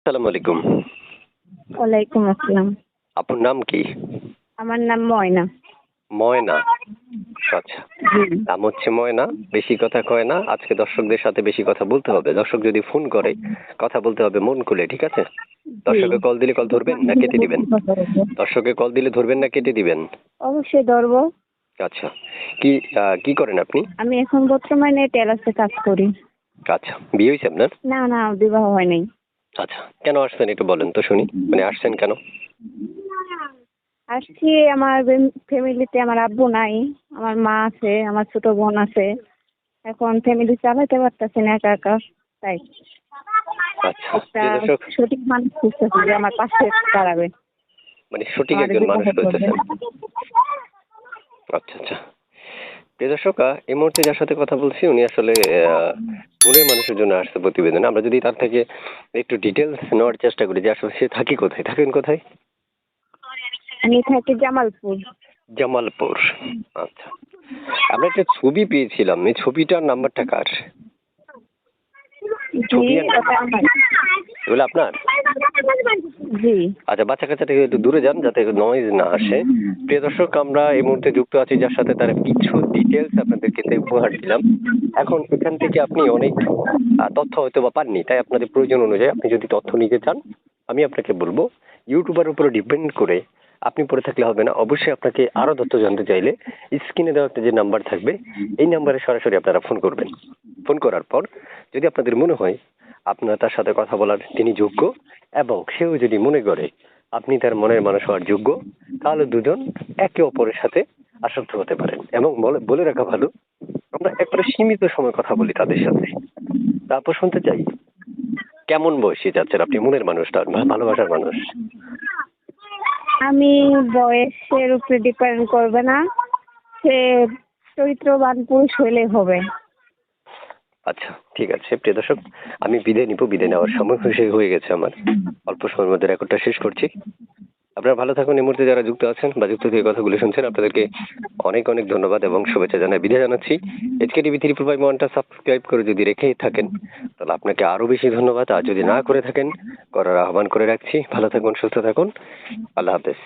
আসসালামু আলাইকুম। ওয়ালাইকুম আসসালাম। আপনার নাম কি? আমার নাম ময়না। ময়না? আচ্ছা। নাম হচ্ছে ময়না বেশি কথা কয় না। আজকে দর্শকদের সাথে বেশি কথা বলতে হবে। দর্শক যদি ফোন করে কথা বলতে হবে মন খুলে ঠিক আছে? দর্শকে কল দিলে কল ধরবেন না কেটে দিবেন? দর্শকে কল দিলে ধরবেন না কেটে দিবেন? অবশ্যই ধরবো। আচ্ছা। কি আহ, কি করেন আপনি? আমি এখন বর্তমানে টেলার্সে কাজ করি। আচ্ছা। বিয়ে হয়েছে আপনার? না না বিবাহ হয় নাই। আচ্ছা কেন আসছেন একটু বলেন তো শুনি মানে আসছেন কেন? আসছি আমার ফ্যামিলিতে আমার আব্বু নাই আমার মা আছে আমার ছোট বোন আছে। এখন ফ্যামিলি চালাতে পারতেছে না একা একা তাই। আচ্ছা একটা সঠিক মানুষ খুঁজতেছে যে আমার পাশে দাঁড়াবে। মানে সঠিক একজন মানুষ খুঁজতেছেন। আচ্ছা আচ্ছা। দর্শক এই মুহূর্তে যার সাথে কথা বলছি উনি আসলে মনের মানুষের জন্য আসছে প্রতিবেদন। আমরা যদি তার থেকে একটু ডিটেলস নেওয়ার চেষ্টা করি যে আসলে সে থাকি কোথায়। থাকেন কোথায়? আমি থাকি জামালপুর। জামালপুর। আচ্ছা। আমরা একটা ছবি পেয়েছিলাম। এই ছবিটার নাম্বারটা কার? ছবি আপনার? জি। আচ্ছা বাচ্চা কাচ্চা থেকে একটু দূরে যান যাতে নয়েজ না আসে। প্রিয় দর্শক আমরা এই মুহূর্তে যুক্ত আছি যার সাথে তার কিছু ডিটেলস আপনাদেরকে উপহার দিলাম। এখন এখান থেকে আপনি অনেক তথ্য হয়তো বা পাননি তাই আপনাদের প্রয়োজন অনুযায়ী আপনি যদি তথ্য নিতে চান আমি আপনাকে বলব ইউটিউবের উপরে ডিপেন্ড করে আপনি পড়ে থাকলে হবে না। অবশ্যই আপনাকে আরও তথ্য জানতে চাইলে স্ক্রিনে দেওয়া একটা যে নাম্বার থাকবে এই নাম্বারে সরাসরি আপনারা ফোন করবেন। ফোন করার পর যদি আপনাদের মনে হয় আপনার তার সাথে কথা বলার তিনি যোগ্য, এবং সেও যদি মনে করে আপনি তার মনের মানুষ হওয়ার যোগ্য, তাহলে দুজন একে অপরের সাথে আসক্ত হতে পারেন। এবং বলে- রাখা ভালো, আমরা একবারে সীমিত সময় কথা বলি তাদের সাথে। তারপর শুনতে চাই, কেমন বয়সী যাচ্ছেন আপনি মনের মানুষটা ভা- ভালোবাসার মানুষ? আমি বয়সের উপরে ডিপেন্ড করবে না। সে চরিত্রবান পুরুষ হলে হবে। আচ্ছা ঠিক আছে, প্রিয় দর্শক, আমি বিদায় নিব, বিদায় নেওয়ার সময় হয়ে- হয়ে গেছে আমার। অল্প সময়ের মধ্যে রেকর্ডটা শেষ করছি। আপনারা ভালো থাকুন, এই মুহূর্তে যারা যুক্ত আছেন বা যুক্ত থেকে কথাগুলো শুনছেন, আপনাদেরকে অনেক অনেক ধন্যবাদ এবং শুভেচ্ছা জানাই, বিদায় জানাচ্ছি। এইচকে টিভি থ্রি ফাইভ ওয়ানটা সাবস্ক্রাইব করে যদি রেখেই থাকেন, তাহলে আপনাকে আরও বেশি ধন্যবাদ। আর যদি না করে থাকেন, করার আহ্বান করে রাখছি। ভালো থাকুন, সুস্থ থাকুন। আল্লাহ হাফেজ।